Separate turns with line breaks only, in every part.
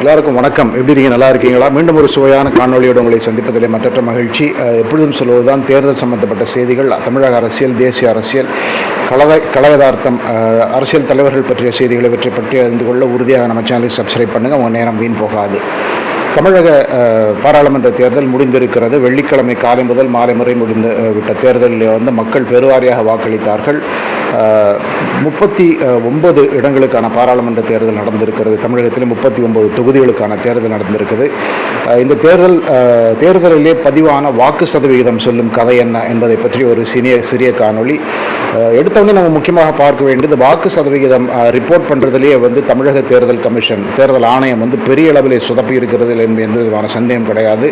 எல்லாருக்கும் வணக்கம். எப்படி இருக்கீங்க? நல்லா இருக்கீங்களா? மீண்டும் ஒரு சுவையான காணொளியோடு உங்களை சந்திப்பதிலே மற்றற்ற மகிழ்ச்சி. எப்பொழுதும் சொல்வதுதான் தேர்தல் சம்பந்தப்பட்ட செய்திகள் தமிழக அரசியல் தேசிய அரசியல் கலவை கலவதார்த்தம் அரசியல் தலைவர்கள் பற்றிய செய்திகளை பற்றி பற்றி அறிந்து கொள்ள உறுதியாக நம்ம சேனலை சப்ஸ்கிரைப் பண்ணுங்கள் உங்கள் நேரம் வீண் போகாது. தமிழக பாராளுமன்ற தேர்தல் முடிந்திருக்கிறது. வெள்ளிக்கிழமை காலை முதல் மாலை முறை முடிந்து விட்ட தேர்தலில் வந்து மக்கள் பெருவாரியாக வாக்களித்தார்கள். முப்பத்தி ஒன்பது இடங்களுக்கான பாராளுமன்ற தேர்தல் நடந்திருக்கிறது. தமிழகத்தில் முப்பத்தி ஒன்பது தொகுதிகளுக்கான தேர்தல் நடந்திருக்குது. இந்த தேர்தல் தேர்தலிலே பதிவான வாக்கு சதவிகிதம் சொல்லும் கதை என்ன என்பதை பற்றி ஒரு சிறிய சிறிய காணொளி. அஹ், எடுத்தவொடனே நம்ம முக்கியமாக பார்க்க வேண்டியது வாக்கு சதவிகிதம் ரிப்போர்ட் பண்ணுறதுலேயே வந்து தமிழக தேர்தல் கமிஷன் தேர்தல் ஆணையம் வந்து பெரிய அளவிலே சொதப்பி இருக்கிறது என்பது சந்தேகம் கிடையாது.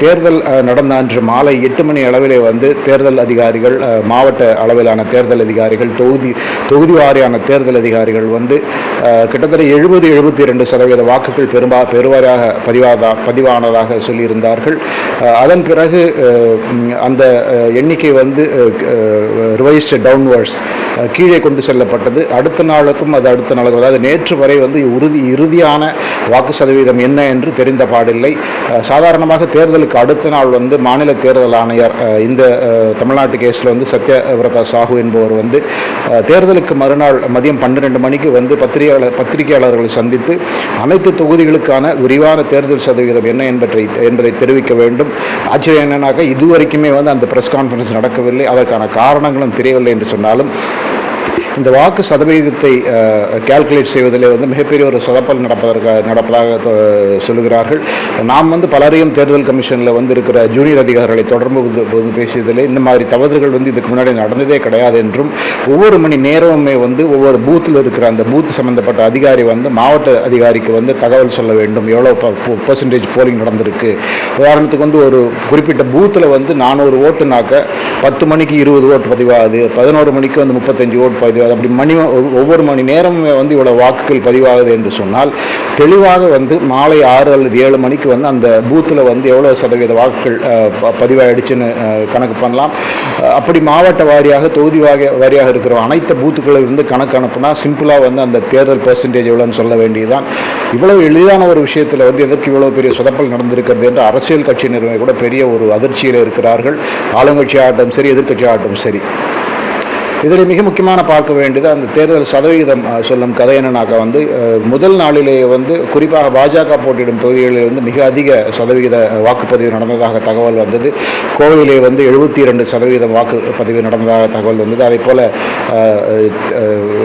தேர்தல் நடந்த அன்று மாலை எட்டு மணி அளவிலே வந்து தேர்தல் அதிகாரிகள் மாவட்ட அளவிலான தேர்தல் அதிகாரிகள் தொகுதி தொகுதி வாரியான தேர்தல் அதிகாரிகள் வந்து கிட்டத்தட்ட எழுபது எழுபத்தி ரெண்டு சதவீத வாக்குகள் பெரும்பா பெருவாரியாக பதிவாதா குறைவானதாக சொல்லியிருந்தார்கள். அதன் பிறகு அந்த எண்ணிக்கை வந்து ரிவைஸ்டு டவுன்வர்ட்ஸ் கீழே கொண்டு செல்லப்பட்டது. அடுத்த நாளுக்கும் அது அடுத்த நாளுக்கும் அதாவது நேற்று வரை வந்து உறுதி இறுதியான வாக்கு சதவீதம் என்ன என்று தெரிந்த பாடில்லை. சாதாரணமாக தேர்தலுக்கு அடுத்த நாள் வந்து மாநில தேர்தல் ஆணையர் இந்த தமிழ்நாட்டு கேஸில் வந்து சத்யவிரதா சாஹூ என்பவர் வந்து தேர்தலுக்கு மறுநாள் மதியம் பன்னிரெண்டு மணிக்கு வந்து பத்திரிகையாளர் பத்திரிகையாளர்களை சந்தித்து அனைத்து தொகுதிகளுக்கான விரிவான தேர்தல் சதவீதம் என்ன என்பதை என்பதை தெரிவிக்க வேண்டும். ஆச்சரியம் என்னன்னாக்கா இதுவரைக்குமே வந்து அந்த பிரஸ் கான்ஃபரன்ஸ் நடக்கவில்லை. அதற்கான காரணங்களும் தெரியவில்லை என்று சொன்னாலும் இந்த வாக்கு சதவீதத்தை கால்குலேட் செய்வதிலே வந்து மிகப்பெரிய ஒரு சொதப்பல் நடப்பதற்காக நடப்பதாக சொல்லுகிறார்கள். நாம் வந்து பலரையும் தேர்தல் கமிஷனில் வந்து இருக்கிற ஜூனியர் அதிகாரிகளை தொடர்பு வந்து- வந்து பேசியதிலே இந்த மாதிரி தவறுகள் வந்து இதுக்கு முன்னாடி நடந்ததே கிடையாது என்றும் ஒவ்வொரு மணி நேரமுமே வந்து ஒவ்வொரு பூத்தில் இருக்கிற அந்த பூத் சம்பந்தப்பட்ட அதிகாரி வந்து மாவட்ட அதிகாரிக்கு வந்து தகவல் சொல்ல வேண்டும். எவ்வளோ பர்சன்டேஜ் போலிங் நடந்திருக்கு. உதாரணத்துக்கு வந்து ஒரு குறிப்பிட்ட பூத்தில் வந்து நானூறு ஓட்டுனாக்க பத்து மணிக்கு இருபது ஓட்டு பதிவாகுது. பதினோரு மணிக்கு வந்து முப்பத்தஞ்சு ஓட்டு பதிவாகுது. அப்படி மணி ஒ- ஒவ்வொரு மணி நேரமுமே வந்து இவ்வளோ வாக்குகள் பதிவாகுது என்று சொன்னால் தெளிவாக வந்து மாலை ஆறு அல்லது ஏழு மணிக்கு வந்து அந்த பூத்தில் வந்து எவ்வளோ சதவீத வாக்குகள் பதிவாகிடுச்சுன்னு ப- பதிவாயிடுச்சுன்னு கணக்கு பண்ணலாம். அப்படி மாவட்ட வாரியாக தொகுதி வாக வாரியாக இருக்கிற அனைத்து பூத்துக்களில் இருந்து கணக்கு அனுப்புனா சிம்பிளாக வந்து அந்த தேர்தல் பெர்சன்டேஜ் எவ்வளோன்னு சொல்ல வேண்டியதுதான். இவ்வளவு எளிதான ஒரு விஷயத்தில் வந்து எதற்கு இவ்வளோ பெரிய சொதப்பல் நடந்திருக்கிறது என்று அரசியல் கட்சியினருமே கூட பெரிய ஒரு அதிர்ச்சியில் இருக்கிறார்கள். ஆளுங்கட்சி ஆகட்டும் சரி எதிர்க்கட்சி ஆகட்டும் சரி. இதில் மிக முக்கியமான பார்க்க வேண்டியது அந்த தேர்தல் சதவிகிதம் சொல்லும் கதை என்னன்னாக்கா வந்து முதல் நாளிலேயே வந்து குறிப்பாக பாஜக போட்டியிடும் தொகுதிகளில் வந்து மிக அதிக சதவிகித வாக்குப்பதிவு நடந்ததாக தகவல் வந்தது. கோவையிலே வந்து எழுபத்தி இரண்டு சதவீதம் வாக்குப்பதிவு நடந்ததாக தகவல் வந்தது. அதே போல்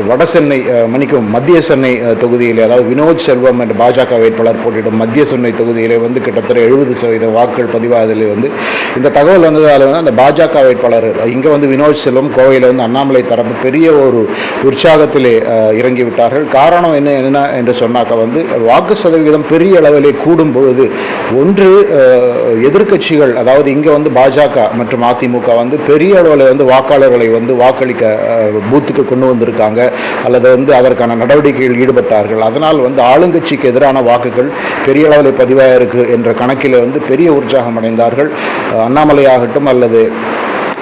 வட சென்னை மணிக்கும் மத்திய சென்னை தொகுதியிலே அதாவது வினோத் செல்வம் என்ற பாஜக வேட்பாளர் போட்டியிடும் மத்திய சென்னை தொகுதியிலே வந்து கிட்டத்தட்ட எழுபது சதவீத வாக்குகள் பதிவாவதில் வந்து இந்த தகவல் வந்ததால் வந்து அந்த பாஜக வேட்பாளர் இங்கே வந்து வினோத் செல்வம் கோவையில் வந்து அண்ணாமலை தரப்பு பெரிய ஒரு உற்சாகத்திலே இறங்கிவிட்டார்கள். இறங்கி விட்டார்கள் காரணம் என்ன என்ன என்று சொன்னாக்க வந்து வாக்கு சதவிகிதம் பெரிய அளவிலே கூடும் பொழுது ஒன்று எதிர்கட்சிகள் எதிர்க்கட்சிகள் அதாவது இங்கே வந்து பாஜக மற்றும் அதிமுக வந்து பெரிய அளவில் வந்து வாக்காளர்களை வந்து வாக்களிக்க பூத்துக்கு கொண்டு வந்திருக்காங்க. அல்லது வந்து அதற்கான நடவடிக்கையில் ஈடுபட்டார்கள். அதனால் வந்து ஆளுங்கட்சிக்கு எதிரான வாக்குகள் பெரிய அளவில் பதிவாயிருக்கு என்ற கணக்கில் வந்து பெரிய உற்சாகம் அடைந்தார்கள். அண்ணாமலை ஆகட்டும் அல்லது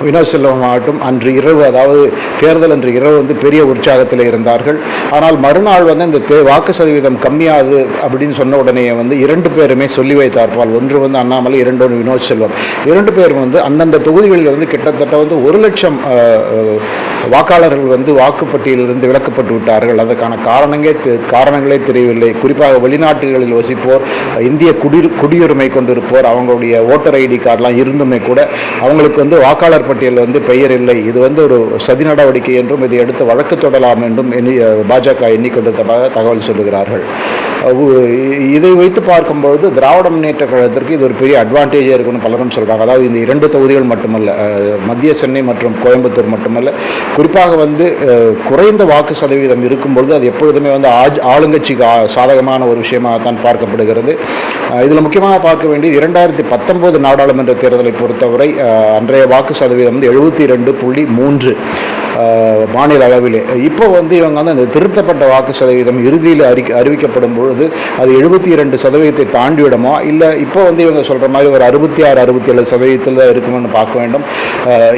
வினோத் செல்வம் ஆகட்டும் அன்று இரவு அதாவது தேர்தல் அன்று இரவு வந்து பெரிய உற்சாகத்தில் இருந்தார்கள். ஆனால் மறுநாள் வந்து இந்த தே வாக்கு சதவீதம் கம்மியாகுது அப்படின்னு சொன்ன உடனே வந்து இரண்டு பேருமே சொல்லி வைத்தார்பால். ஒன்று வந்து அண்ணாமலை இரண்டு ஒன்று வினோத் செல்வம். இரண்டு பேரும் வந்து அந்தந்த தொகுதிகளில் வந்து கிட்டத்தட்ட வந்து ஒரு லட்சம் வாக்காளர்கள் வந்து வாக்குப்பட்டியலிருந்து விலக்கப்பட்டு விட்டார்கள். அதற்கான காரணங்களே காரணங்களே தெரியவில்லை. குறிப்பாக வெளிநாட்டுகளில் வசிப்போர் இந்திய குடி குடியுரிமை கொண்டிருப்போர் அவங்களுடைய ஓட்டர் ஐடி கார்டெலாம் இருந்துமே கூட அவங்களுக்கு வந்து வாக்காளர் பட்டியலில் வந்து பெயர் இல்லை. இது வந்து ஒரு சதி நடவடிக்கை என்றும் இதை எடுத்து வழக்கு தொடலாம் என்றும் எண்ணி பாஜக எண்ணிக்கொண்டிருந்ததாக தகவல் சொல்லுகிறார்கள். இதை வைத்து பார்க்கும்பொழுது திராவிட முன்னேற்ற கழகத்திற்கு இது ஒரு பெரிய அட்வான்டேஜாக இருக்குன்னு பலரும் சொல்கிறாங்க அதாவது இந்த இரண்டு தொகுதிகள் மட்டுமல்ல மத்திய சென்னை மற்றும் கோயம்புத்தூர் மட்டுமல்ல குறிப்பாக வந்து குறைந்த வாக்கு சதவீதம் இருக்கும்பொழுது அது எப்பொழுதுமே வந்து ஆஜ் ஆளுங்கட்சிக்கு சாதகமான ஒரு விஷயமாகத்தான் பார்க்கப்படுகிறது. இதில் முக்கியமாக பார்க்க வேண்டியது இரண்டாயிரத்தி பத்தொன்பது நாடாளுமன்ற தேர்தலை பொறுத்தவரை அன்றைய வாக்கு சதவீதம் வந்து எழுபத்தி ரெண்டு புள்ளி மூன்று மாநில அளவிலே. இப்போ வந்து இவங்க வந்து அந்த திருத்தப்பட்ட வாக்கு சதவீதம் இறுதியில் அறி அறிவிக்கப்படும் பொழுது அது எழுபத்தி இரண்டு சதவீதத்தை தாண்டிவிடுமோ இல்லை இப்போ வந்து இவங்க சொல்கிற மாதிரி ஒரு அறுபத்தி ஆறு அறுபத்தி ஏழு சதவீதத்தில் தான் இருக்குமென்னு பார்க்க வேண்டும்.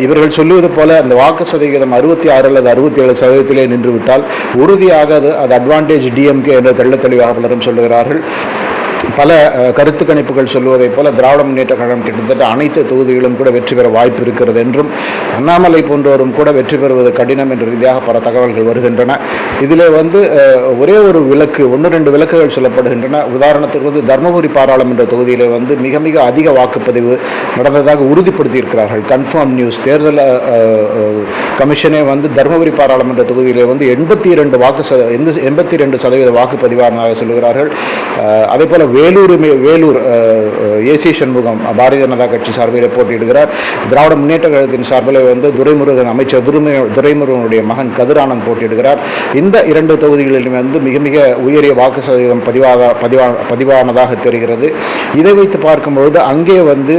இவர்கள் சொல்லுவது போல அந்த வாக்கு சதவீதம் அறுபத்தி ஆறு அல்லது அறுபத்தி ஏழு சதவீதத்திலே நின்றுவிட்டால் உறுதியாக அது அது அட்வான்டேஜ் டிஎம்கே என்ற தெள்ள தெளிவாக பலரும் சொல்லுகிறார்கள். பல கருத்து கணிப்புகள் சொல்லுவதைப் போல திராவிட முன்னேற்ற கழகம் கிட்டத்தட்ட அனைத்து தொகுதிகளும் கூட வெற்றி பெற வாய்ப்பு இருக்கிறது என்றும் அண்ணாமலை போன்றோரும் கூட வெற்றி பெறுவது கடினம் என்ற ரீதியாக பல தகவல்கள் வருகின்றன. இதில் வந்து ஒரே ஒரு விளக்கு ஒன்று ரெண்டு விளக்குகள் சொல்லப்படுகின்றன. உதாரணத்துக்கு வந்து தருமபுரி பாராளுமன்ற தொகுதியில் வந்து மிக மிக அதிக வாக்குப்பதிவு நடந்ததாக உறுதிப்படுத்தி இருக்கிறார்கள் கன்ஃபார்ம் நியூஸ் தேர்தல் கமிஷனே வந்து தருமபுரி பாராளுமன்ற தொகுதியிலே வந்து எண்பத்தி இரண்டு வாக்கு ச எண்பத்தி ரெண்டு சதவீத வாக்குப்பதிவானதாக சொல்லுகிறார்கள். அதே போல் வேலூர் வேலூர் ஏசி சண்முகம் பாரதிய ஜனதா கட்சி சார்பில் போட்டியிடுகிறார். திராவிட முன்னேற்ற கழகத்தின் சார்பில் வந்து துரைமுருகன் அமைச்சர் துரைமு துரைமுருகனுடைய மகன் கதிரானந்த் போட்டியிடுகிறார். இந்த இரண்டு தொகுதிகளிலும் வந்து மிக மிக உயரிய வாக்கு சதவீதம் பதிவாக பதிவா பதிவானதாக தெரிகிறது. இதை வைத்து பார்க்கும்பொழுது அங்கே வந்து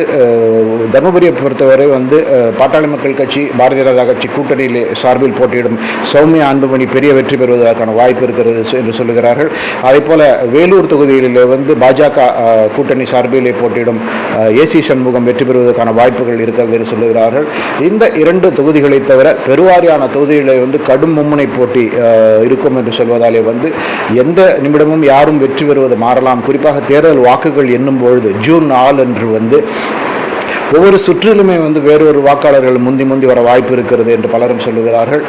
தர்மபுரியை தருமபுரியை பொறுத்தவரை வந்து பாட்டாளி மக்கள் கட்சி பாரதிய ஜனதா கட்சி கூட்டணியில் சார்பில் போட்டியிடும் சௌமியா அன்புமணி பெரிய வெற்றி பெறுவதற்கான வாய்ப்பு இருக்கிறது என்று சொல்லுகிறார்கள். அதே போல வேலூர் தொகுதிகளில் வந்து பாஜக கூட்டணி சார்பிலே போட்டியிடும் ஏசி சண்முகம் வெற்றி பெறுவதற்கான வாய்ப்புகள் இருக்கிறது என்று சொல்லுகிறார்கள். இந்த இரண்டு தொகுதிகளை தவிர பெருவாரியான தொகுதிகளை வந்து கடும் மும்முனை போட்டி இருக்கும் என்று சொல்வதாலே வந்து எந்த நிமிடமும் யாரும் வெற்றி பெறுவது மாறலாம். குறிப்பாக தேர்தல் வாக்குகள் எண்ணும் பொழுது ஜூன் நாலு அன்று வந்து ஒவ்வொரு சுற்றிலுமே வந்து வேறொரு வாக்காளர்கள் முந்தி முந்தி வர வாய்ப்பு இருக்கிறது என்று பலரும் சொல்லுகிறார்கள்.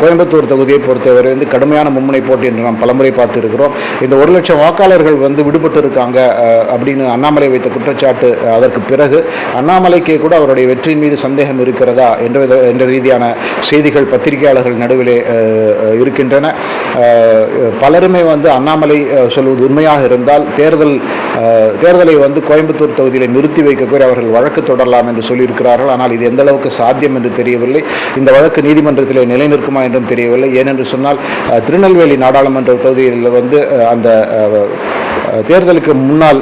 கோயம்புத்தூர் தொகுதியை பொறுத்தவரை வந்து கடுமையான மும்முனை போட்டி என்று நாம் பலமுறை பார்த்துருக்கிறோம். இந்த ஒரு லட்சம் வாக்காளர்கள் வந்து விடுபட்டு இருக்காங்க அப்படின்னு அண்ணாமலை வைத்த குற்றச்சாட்டு அதற்கு பிறகு அண்ணாமலைக்கே கூட அவருடைய வெற்றியின் மீது சந்தேகம் இருக்கிறதா என்ற வித- என்ற ரீதியான செய்திகள் பத்திரிகையாளர்கள் நடுவிலே இருக்கின்றன. பலருமே வந்து அண்ணாமலை சொல்வது உண்மையாக இருந்தால் தேர்தல் தேர்தலை வந்து கோயம்புத்தூர் தொகுதியில் நிறுத்தி வைக்க கோரி அவர்கள் வழக்கு தொடரலாம் என்று சொல்லியிருக்கிறார்கள். ஆனால் இது எந்த அளவுக்கு சாத்தியம் என்று தெரியவில்லை. இந்த வழக்கு நீதிமன்றத்தில் நிலைநிற்குமா என்றும் தெரியவில்லை. ஏனென்று சொன்னால் திருநெல்வேலி நாடாளுமன்ற தொகுதியில் வந்து அந்த தேர்தலுக்கு முன்னால்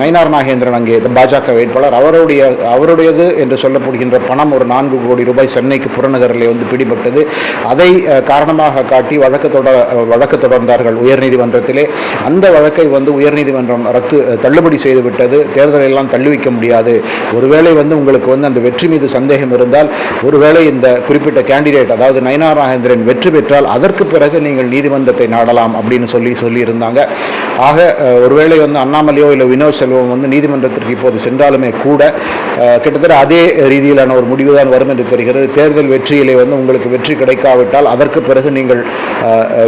நயினார் நாகேந்திரன் அங்கே பாஜக வேட்பாளர். அவருடைய அவருடையது என்று சொல்லப்படுகின்ற பணம் ஒரு நான்கு கோடி ரூபாய் சென்னைக்கு புறநகரில் வந்து பிடிபட்டது. அதை காரணமாக காட்டி வழக்கு தொடர் வழக்கு தொடர்ந்தார்கள் உயர்நீதிமன்றத்திலே. அந்த வழக்கை வந்து உயர்நீதிமன்றம் ரத்து தள்ளுபடி செய்துவிட்டது. தேர்தலை எல்லாம் தள்ளி வைக்க முடியாது. ஒருவேளை வந்து உங்களுக்கு வந்து அந்த வெற்றி மீது சந்தேகம் இருந்தால் ஒருவேளை இந்த குறிப்பிட்ட கேண்டிடேட் அதாவது நயனார் நாகேந்திரன் வெற்றி பெற்றால் அதற்கு பிறகு நீங்கள் நீதிமன்றத்தை நாடலாம் அப்படின்னு சொல்லி சொல்லியிருந்தாங்க. ஆக ஒருவேளை வந்து அண்ணாமலையோ இல்லை வினோத் செல்வம் வந்து நீதிமன்றத்திற்கு இப்போது சென்றாலுமே கூட கிட்டத்தட்ட அதே ரீதியிலான ஒரு முடிவு தான் வரும் என்று தெரிகிறது. தேர்தல் வெற்றியிலே வந்து உங்களுக்கு வெற்றி கிடைக்காவிட்டால் அதற்கு பிறகு நீங்கள்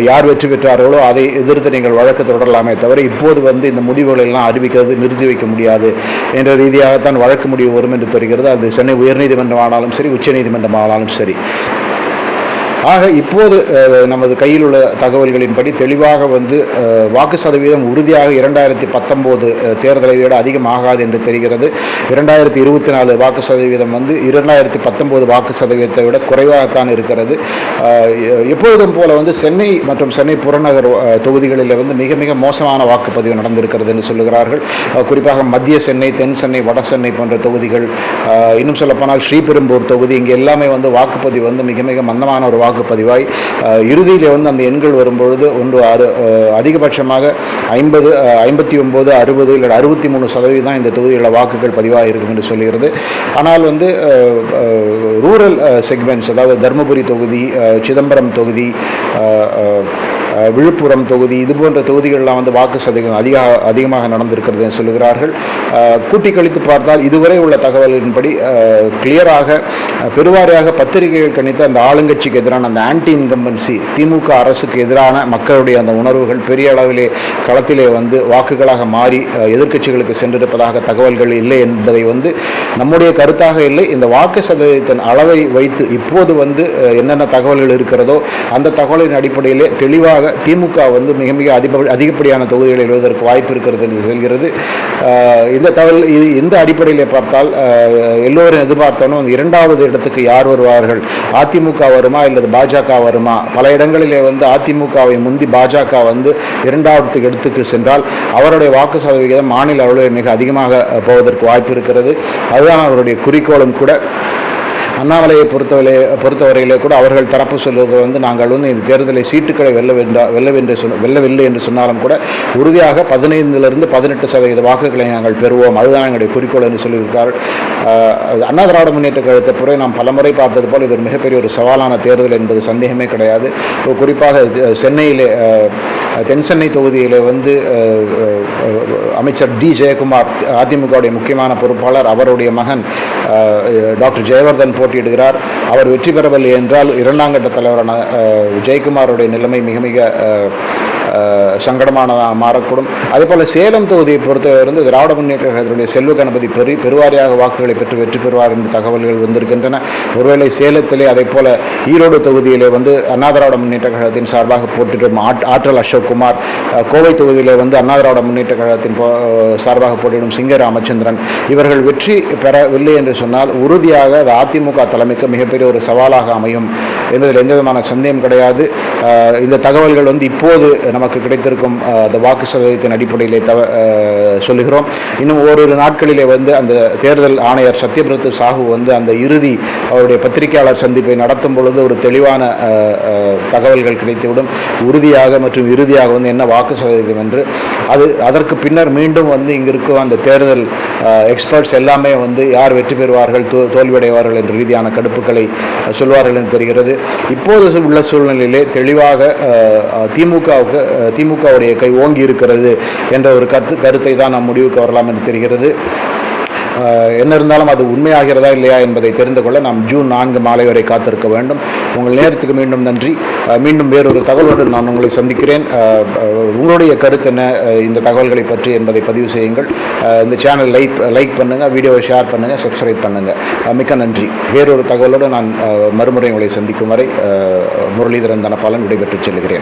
யார் வெற்றி பெற்றார்களோ அதை எதிர்த்து நீங்கள் வழக்கு தொடரலாமே தவிர இப்போது வந்து இந்த முடிவுகளை எல்லாம் அறிவிக்கிறது நிறுத்தி வைக்க முடியாது என்ற ரீதியாகத்தான் வழக்கு முடிவு வரும் என்று தெரிகிறது. அது சென்னை உயர்நீதிமன்றம் ஆனாலும் சரி உச்சநீதிமன்றம் ஆனாலும் சரி. ஆக இப்போது நமது கையில் உள்ள தகவல்களின்படி தெளிவாக வந்து வாக்கு சதவீதம் உறுதியாக இரண்டாயிரத்தி பத்தொம்போது தேர்தலை விட அதிகமாகாது என்று தெரிகிறது. இரண்டாயிரத்தி இருபத்தி நாலு வாக்கு சதவீதம் வந்து இரண்டாயிரத்தி பத்தொம்போது வாக்கு சதவீதத்தை விட குறைவாகத்தான் இருக்கிறது. எப்பொழுதும் போல வந்து சென்னை மற்றும் சென்னை புறநகர் தொகுதிகளில் வந்து மிக மிக மோசமான வாக்குப்பதிவு நடந்திருக்கிறது என்று சொல்லுகிறார்கள். குறிப்பாக மத்திய சென்னை தென் சென்னை வட சென்னை போன்ற தொகுதிகள் இன்னும் சொல்லப்போனால் ஸ்ரீபெரும்பூர் தொகுதி இங்கே எல்லாமே வந்து வாக்குப்பதிவு வந்து மிக மிக மந்தமான ஒரு வாக்கு வாக்குப்பதிவாய் இறுதியில் வந்து அந்த எண்கள் வரும்பொழுது ஒன்று அறு அதிகபட்சமாக ஐம்பது ஐம்பத்தி ஒம்பது அறுபது இல்லை அறுபத்தி மூணு சதவீதம் தான் இந்த தொகுதிகளில் வாக்குகள் பதிவாக இருக்கும் என்று சொல்கிறது ஆனால் வந்து ரூரல் செக்மெண்ட்ஸ் அதாவது தருமபுரி தொகுதி சிதம்பரம் தொகுதி விழுப்புரம் தொகுதி இது போன்ற தொகுதிகளெலாம் வந்து வாக்கு சதவீதம் அதிக அதிகமாக நடந்திருக்கிறது என்று சொல்கிறார்கள் கூட்டி கழித்து பார்த்தால் இதுவரை உள்ள தகவலின்படி கிளியராக பெருவாரியாக பத்திரிகைகள் கணித்த அந்த ஆளுங்கட்சிக்கு எதிரான அந்த ஆன்டி இன்கம்பன்சி திமுக அரசுக்கு எதிரான மக்களுடைய அந்த உணர்வுகள் பெரிய அளவிலே களத்திலே வந்து வாக்குகளாக மாறி எதிர்க்கட்சிகளுக்கு சென்றிருப்பதாக தகவல்கள் இல்லை என்பதை வந்து நம்முடைய கருத்தாக இல்லை. இந்த வாக்கு சதவீதத்தின் அளவை வைத்து இப்போது வந்து என்னென்ன தகவல்கள் இருக்கிறதோ அந்த தகவலின் அடிப்படையிலே தெளிவாக திமுக வந்து மிக மிக அதிக அதிகப்படியான தொகுதிகளை எழுவதற்கு வாய்ப்பு இருக்கிறது என்று சொல்கிறது. இந்த தகவல் இது இந்த அடிப்படையில் பார்த்தால் எல்லோரும் எதிர்பார்த்தனும் இரண்டாவது இடத்துக்கு யார் வருவார்கள்? அதிமுக வருமா அல்லது பாஜக வருமா? பல இடங்களிலே வந்து அதிமுகவை முந்தி பாஜக வந்து இரண்டாவது இடத்துக்கு சென்றால் அவருடைய வாக்கு சதவிகிதம் மாநில அளவில் மிக அதிகமாக போவதற்கு வாய்ப்பு இருக்கிறது. அதுதான் அவருடைய குறிக்கோளும் கூட. அண்ணாமலையை பொறுத்தவரை பொறுத்தவரையிலே கூட அவர்கள் தரப்பு சொல்வது வந்து நாங்கள் வந்து இந்த தேர்தலை சீட்டுக்களை வெல்ல வென்றா வெல்லவென்று சொன்ன வெல்லவில்லை என்று சொன்னாலும் கூட உறுதியாக பதினைந்திலிருந்து பதினெட்டு சதவீத வாக்குகளை நாங்கள் பெறுவோம். அதுதான் எங்களுடைய குறிக்கோள் என்று சொல்லியிருக்கிறார்கள். அண்ணா திராவிட முன்னேற்ற கழகத்தை புறை நாம் பலமுறை பார்த்தது போல் இது ஒரு மிகப்பெரிய ஒரு சவாலான தேர்தல் என்பது சந்தேகமே கிடையாது. இப்போ குறிப்பாக சென்னையிலே தென் சென்னை தொகுதியிலே வந்து அமைச்சர் டி ஜெயக்குமார் அதிமுகவுடைய முக்கியமான பொறுப்பாளர் அவருடைய மகன் ஆஹ், டாக்டர் ஜெயவர்தன் போட்டியிடுகிறார். அவர் வெற்றி பெறவில்லை என்றால் இரண்டாம் கட்ட தலைவரான ஜெயக்குமாருடைய நிலைமை மிக மிக சங்கடமானதாக மாறக்கூடும். அதேபோல் சேலம் தொகுதியை பொறுத்தவரைந்து திராவிட முன்னேற்ற கழகத்தினுடைய செல்வ கணபதி பெரி பெருவாரியாக வாக்குகளை பெற்று வெற்றி பெறுவார் என்ற தகவல்கள் வந்திருக்கின்றன. ஒருவேளை சேலத்திலே அதே போல் ஈரோடு தொகுதியிலே வந்து அண்ணா திராவிட முன்னேற்ற கழகத்தின் சார்பாக போட்டியிடும் ஆற்றல் அசோக்குமார் கோவை தொகுதியிலே வந்து அண்ணா திராவிட முன்னேற்ற கழகத்தின் போ- சார்பாக போட்டியிடும் சிங்க ராமச்சந்திரன் இவர்கள் வெற்றி பெறவில்லை என்று சொன்னால் உறுதியாக அது அதிமுக தலைமைக்கு மிகப்பெரிய ஒரு சவாலாக அமையும். என்பதில் எந்த விதமான சந்தேகம் கிடையாது. இந்த தகவல்கள் வந்து இப்போது நமக்கு கிடைத்திருக்கும் அந்த வாக்கு சதவீதத்தின் அடிப்படையிலே தவ சொல்லுகிறோம். இன்னும் ஓரிரு நாட்களிலே வந்து அந்த தேர்தல் ஆணையர் சத்யபிரத் சாஹூ வந்து அந்த இறுதி அவருடைய பத்திரிகையாளர் சந்திப்பை நடத்தும் பொழுது ஒரு தெளிவான தகவல்கள் கிடைத்துவிடும். உறுதியாக மற்றும் இறுதியாக வந்து என்ன வாக்கு சதவீதம் என்று. அது அதற்கு பின்னர் மீண்டும் வந்து இங்கு இருக்கும் அந்த தேர்தல் எக்ஸ்பர்ட்ஸ் எல்லாமே வந்து யார் வெற்றி பெறுவார்கள் தோ தோல்வியடைவார்கள் என்ற ரீதியான கடுப்புகளை சொல்வார்கள் என்று தெரிகிறது. இப்போது உள்ள சூழ்நிலையிலே தெளிவாக அஹ், திமுகவுக்கு திமுகவுடைய கை ஓங்கி இருக்கிறது என்ற ஒரு கருத்து கருத்தை தான் நாம் முடிவுக்கு வரலாம் என்று தெரிகிறது. என்ன இருந்தாலும் அது உண்மையாகிறதா இல்லையா என்பதை தெரிந்து கொள்ள நாம் ஜூன் நான்கு மாலை வரை காத்திருக்க வேண்டும். உங்கள் நேரத்துக்கு மீண்டும் நன்றி. மீண்டும் வேறொரு தகவலுடன் நான் உங்களை சந்திக்கிறேன். உங்களுடைய கருத்து என்ன? இந்த தகவல்களை பற்றி என்பதை பதிவு செய்யுங்கள். இந்த சேனல் லைக் லைக் பண்ணுங்கள் வீடியோவை ஷேர் பண்ணுங்கள் சப்ஸ்கிரைப் பண்ணுங்கள் மிக்க நன்றி. வேறொரு தகவலோடு நான் மறுமுறை உங்களை சந்திக்கும் வரை முரளிதரன் தனபாலன் விடைபெற்று செல்கிறேன்.